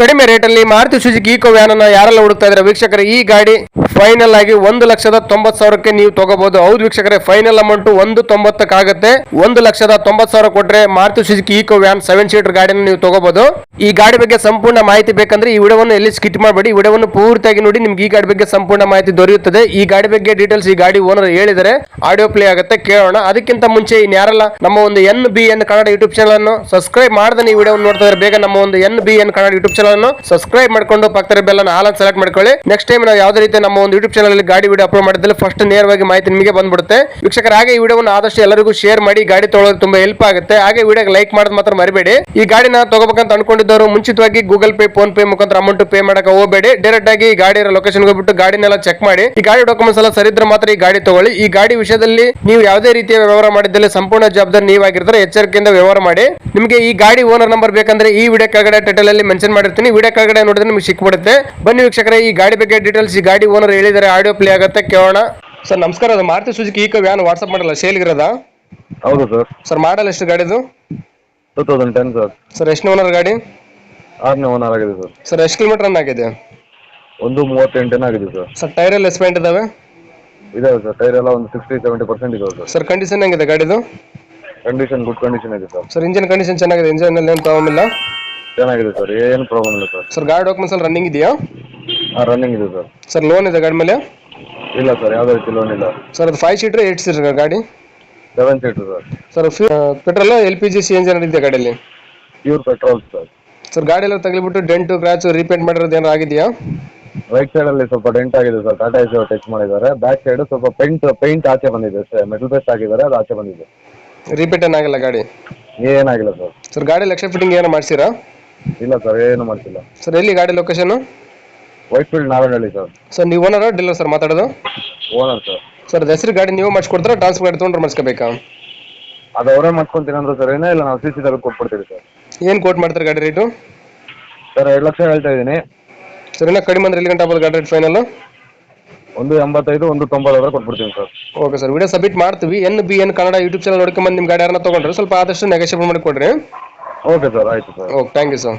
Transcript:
ಕಡಿಮೆ ರೇಟಲ್ಲಿ Maruti Suzuki Eeco van ಅನ್ನ ಯಾರೆಲ್ಲ ಹುಡುಕ್ತಾ ಇದ್ರೆ ವೀಕ್ಷಕರೇ, ಈ ಗಾಡಿ ಫೈನಲ್ ಆಗಿ ಒಂದು ಲಕ್ಷದ ತೊಂಬತ್ ಸಾವಿರಕ್ಕೆ ನೀವು ತಗೋಬಹುದು. ಹೌದು ವೀಕ್ಷಕರೇ ಫೈನಲ್ ಅಮೌಂಟ್ ಒಂದು ತೊಂಬತ್ತಕ್ಕಾಗುತ್ತೆ. ಒಂದು ಲಕ್ಷದ ತೊಂಬತ್ ಸಾವಿರ ಕೊಟ್ರೆ Maruti Suzuki Eeco van seven seater ಗಾಡಿನ ನೀವು ತಗೋಬಹುದು. ಈ ಗಾಡಿ ಬಗ್ಗೆ ಸಂಪೂರ್ಣ ಮಾಹಿತಿ ಬೇಕಂದ್ರೆ ಈ ವಿಡಿಯೋವನ್ನು ಎಲ್ಲಿ ಸ್ಕಿಟ್ ಮಾಡಬೇಡಿ. ಈ ವಿಡಿಯೋವನ್ನು ಪೂರ್ತಿಯಾಗಿ ನೋಡಿ, ನಿಮ್ಗೆ ಈ ಗಾಡಿ ಬಗ್ಗೆ ಸಂಪೂರ್ಣ ಮಾಹಿತಿ ದೊರೆಯುತ್ತದೆ. ಈ ಗಾಡಿ ಬಗ್ಗೆ ಡೀಟೇಲ್ಸ್ ಈ ಗಾಡಿ ಓನರ್ ಹೇಳಿದರೆ ಆಡಿಯೋ ಪ್ಲೇ ಆಗುತ್ತೆ, ಕೇಳೋಣ. ಅದಕ್ಕಿಂತ ಮುಂಚೆ ಇನ್ಯಾರಲ್ಲ ನಮ್ಮ ಒಂದು N B N Kannada YouTube channel ಅನ್ನು ಸಬ್ಸ್ಕ್ರೈಬ್ ಮಾಡದೆ ಈ ವಿಡಿಯೋ ನೋಡ್ತಾ ಇದ್ರೆ ಬೇಗ ನಮ್ಮ ಒಂದು N B N Kannada YouTube channel ಅನ್ನು ಸಬ್ಸ್ಕ್ರೈಬ್ ಮಾಡ್ಕೊಂಡು ಪಕ್ಕದ ಬೆಲ್ ಆಲ್ ಸೆಲೆಕ್ಟ್ ಮಾಡ್ಕೊಳ್ಳಿ. ನೆಕ್ಸ್ಟ್ ಟೈಮ್ ನಾವು ಯಾವುದೇ ರೀತಿ ನಮ್ಮ ಒಂದು ಯೂಟ್ಯೂಬ್ ಚಾನಲ್ ಅಲ್ಲಿ ಗಾಡಿ ವಿಡಿಯೋ ಅಪ್ಲೋಡ್ ಮಾಡಿದ್ರೆ ಫಸ್ಟ್ ನೇರವಾಗಿ ಮಾಹಿತಿ ನಿಮಗೆ ಬಂದ್ಬಿಡುತ್ತೆ. ವೀಕ್ಷಕರ, ಹಾಗೆ ಈ ವಿಡಿಯೋವನ್ನು ಆದಷ್ಟು ಎಲ್ಲರಿಗೂ ಶೇರ್ ಮಾಡಿ, ಗಾಡಿ ತೊಗೊಳೋದು ತುಂಬಾ ಹೆಲ್ಪ್ ಆಗುತ್ತೆ. ಹಾಗೆ ವಿಡಿಯೋಗೆ ಲೈಕ್ ಮಾಡೋದು ಮಾತ್ರ ಮರಿಬೇಡಿ. ಈ ಗಾಡಿನ ತಗೋಬೇಕಂತ ಅನ್ಕೊಂಡಿದ್ದವರು ಮುಂಚಿತವಾಗಿ ಗೂಗಲ್ ಪೇ ಫೋನ್ ಪೇ ಮುಖಾಂತರ ಅಮೌಂಟ್ ಪೇ ಮಾಡಕ್ಕೆ ಹೋಗಬೇಡಿ. ಡೈರೆಕ್ಟ್ ಆಗಿ ಈ ಗಾಡಿ ಲೊಕೇಶನ್ ಹೋಗ್ಬಿಟ್ಟು ಗಾಡಿನೆಲ್ಲ ಚೆಕ್ ಮಾಡಿ. ಈ ಗಾಡಿ ಡಾಕ್ಯುಮೆಂಟ್ಸ್ ಎಲ್ಲ ಸರಿ ಇದ್ರೆ ಮಾತ್ರ ಈ ಗಾಡಿ ತಗೊಳ್ಳಿ. ಈ ಗಾಡಿ ವಿಷಯದಲ್ಲಿ ನೀವು ಯಾವುದೇ ರೀತಿಯ ವ್ಯವಹಾರ ಮಾಡಿದ್ದಲ್ಲಿ ಸಂಪೂರ್ಣ ಜವಾಬ್ದಾರಿ ನೀವಾಗಿರ್ತಾರೆ. ಎಚ್ಚರಿಕೆಯಿಂದ ವ್ಯವಹಾರ ಮಾಡಿ. ನಿಮಗೆ ಈ ಗಾಡಿ ಓನರ್ ನಂಬರ್ ಬೇಕಂದ್ರೆ ಈ ವಿಡಿಯೋ ಕೆಳಗಡೆ ಟೈಟಲ್ ಅಲ್ಲಿ ಮೆನ್ಷನ್ ಮಾಡಿರ್ತೀನಿ ವಿಡಿಯೋ ಕೆಳಗಡೆ ನೋಡಿದ್ರೆ ನಿಮಗೆ ಸಿಕ್ಬಿಡುತ್ತೆ. ಬನ್ನಿ ವೀಕ್ಷಕರೇ ಈ ಗಾಡಿ ಬಗ್ಗೆ ಡೀಟೇಲ್ಸ್ ಈ ಗಾಡಿ ಓನರ್ ಹೇಳಿದರೆ ಆಡಿಯೋ ಪ್ಲೇ ಆಗುತ್ತೆ ಕೇಳೋಣ. ಸರ್ ನಮಸ್ಕಾರ ಅದು Maruti Suzuki Eeco van WhatsApp model ಸೇಲ್ಗಿರೋದಾ ಹೌದು ಸರ್. ಸರ್ ಮಾಡಲ್ಲ ಎಷ್ಟು ಗಾಡಿದು two thousand ten sir. Sir ಎಷ್ಟು ಓನರ್ ಗಾಡಿ? ಆರನೇ ಓನರ್ ಆಗಿದೆ ಸರ್. ಸರ್ ಎಷ್ಟು ಕಿಲೋಮೀಟರ್ ರನ್ ಆಗಿದೆ? ಒಂದು ಮೂವತ್ತೆಂಟನೇ ಆಗಿದೆ ಸರ್. ಸರ್ ಟೈರ್ ಎಲ್ಲ ಎಸ್ಪೆಂಟ್ ಇದಾವೆ? ಇದಾವೆ ಸರ್ ಟೈರ್ ಎಲ್ಲ ಒಂದು ಸಿಕ್ಸ್ಟಿ ಸೆವೆಂಟಿ ಪರ್ಸೆಂಟ್ ಇದಾವೆ ಸರ್. ಸರ್ ಕಂಡೀಷನ್ ಹೆಂಗಿದೆ ಗಾಡಿದು? ಕಂಡೀಷನ್ ಗುಡ್ ಕಂಡೀಷನ್ ಇದೆ ಸರ್. ಸರ್ ಇಂಜಿನ್ ಕಂಡೀಷನ್ ಚೆನ್ನಾಗಿದೆ ಇಂಜಿನ್ ಅಲ್ಲಿ ಏನು ಪ್ರಾಬ್ಲಮ್ ಇಲ್ಲ? ಚೆನ್ನಾಗಿದೆ ಸರ್? ಏನು ಪ್ರಾಬ್ಲಮ್ ಇಲ್ಲ ಸರ್. ಸರ್ ಗಾಡಿ ಡಾಕ್ಯುಮೆಂಟ್ಸ್ ಅಲ್ಲಿ ರನ್ನಿಂಗ್ ಇದೆಯಾ? ರನ್ನಿಂಗ್ ಇದೆ ಸರ್. ಸರ್ ಲೋನ್ ಇದೆ ಗಾಡಿ ಮೇಲೆ? ಇಲ್ಲ ಸರ್ ಯಾವುದೇ ರೀತಿ ಲೋನ್ ಇಲ್ಲ. ಸರ್ ಅದು ಫೈವ್ ಸೀಟ್ರ್ ಏಟ್ ಸೀಟರ್ ಗಾಡಿ? Seven seater sir. Sir petrol L P G C engine ಇದೆ ಗಾಡಿಯಲ್ಲಿ? Pure petrol sir. ಸರ್ ಗಾಡಿ ಎಲ್ಲ ತಗಲಿಬಿಟ್ಟು ಡೆಂಟು ಕ್ರ್ಯಾಚು ರೀಪೇಂಟ್ ಮಾಡಿರೋದು ಏನಾರು ಆಗಿದೆಯಾ? ರೈಟ್ ಸೈಡಲ್ಲಿ ಸ್ವಲ್ಪ ಡೆಂಟ್ ಆಗಿದೆ ಸರ್. ಟಾಟಾ ಎಸ್ ಟಚ್ ಮಾಡಿದ್ದಾರೆ. ಬ್ಯಾಕ್ ಸೈಡ್ ಸ್ವಲ್ಪ ಪೇಂಟ್ ಪೇಂಟ್ ಆಚೆ ಬಂದಿದೆ ಸರ್. ಮೆಟಲ್ ಪೇಸ್ಟ್ ಹಾಕಿದ್ದಾರೆ ಅದು ಆಚೆ ಬಂದಿದೆ. ರೀಪೇಂಟ್ ಏನಾಗಿಲ್ಲ ಗಾಡಿ? ಏನಾಗಿಲ್ಲ ಸರ್. ಸರ್ ಗಾಡಿ ಲಕ್ಷ ಫಿಟ್ಟಿಂಗ್ ಏನೋ ಮಾಡ್ಸಿರಾ? ಇಲ್ಲ ಸರ್ ಏನು ಮಾಡ್ತಿಲ್ಲ. ಸರ್ ಎಲ್ಲಿ ಗಾಡಿ location Whitefield Narayanahalli sir. Sir ನೀವು ಓನರ್ ಡೀಲರ್ ಸರ್ ಮಾತಾಡೋದು? Owner sir. ಸರ್ ಅದು ಹೆಸರು ಗಾಡಿ ನೀವು ಮಾಡಿಸ್ಕೊಡ್ತಾರೆ ಟ್ರಾನ್ಸ್ಫರ್ ಗಾಡಿ ತೊಗೊಂಡ್ರೆ ಮಾಡಿಸ್ಕೋಬೇಕಾ? ಅದು ಅವರೇ ಮಾಡ್ಕೊಂತೀನಿ ಅಂದ್ರೆ ಸರ್ ಏನೋ ಇಲ್ಲ ನಾವು ಸಿ ಸಿ ತರ ಕೊಟ್ಬಿಡ್ತೀವಿ ಸರ್. ಏನು ಕೋಟ್ ಮಾಡ್ತಾರೆ ಗಾಡಿ ರೇಟು ಸರ್ ಎರಡು ಲಕ್ಷ ಹೇಳ್ತಾ ಇದ್ದೀನಿ. ಸರ್ ಇನ್ನೂ ಕಡಿಮೆ ಅಂದ್ರೆ ಎಲ್ಲಿ ಗಂಟೆ ಆಗ್ಬೋದು ಗಾಡಿ ರೇಟ್ ಫೈನಲ್ ಒಂದು ಎಂಬತ್ತೈದು ಒಂದು ತೊಂಬತ್ತಾದ್ರೆ ಕೊಟ್ಬಿಡ್ತೀನಿ sir. Okay sir video submit ಮಾಡ್ತೀವಿ. N B N Kannada YouTube channel ನೋಡ್ಕೊಂಬಂದು ನಿಮ್ಮ ಗಾಡಿ ಯಾರನ್ನ ತೊಗೊಂಡ್ರೆ ಸ್ವಲ್ಪ ಆದಷ್ಟು ನೆಗೋಷಿಯೇಟ್ ಮಾಡಿ ಕೊಡ್ರಿ. ಓಕೆ ಸರ್ ಆಯಿತು sir okay thank you sir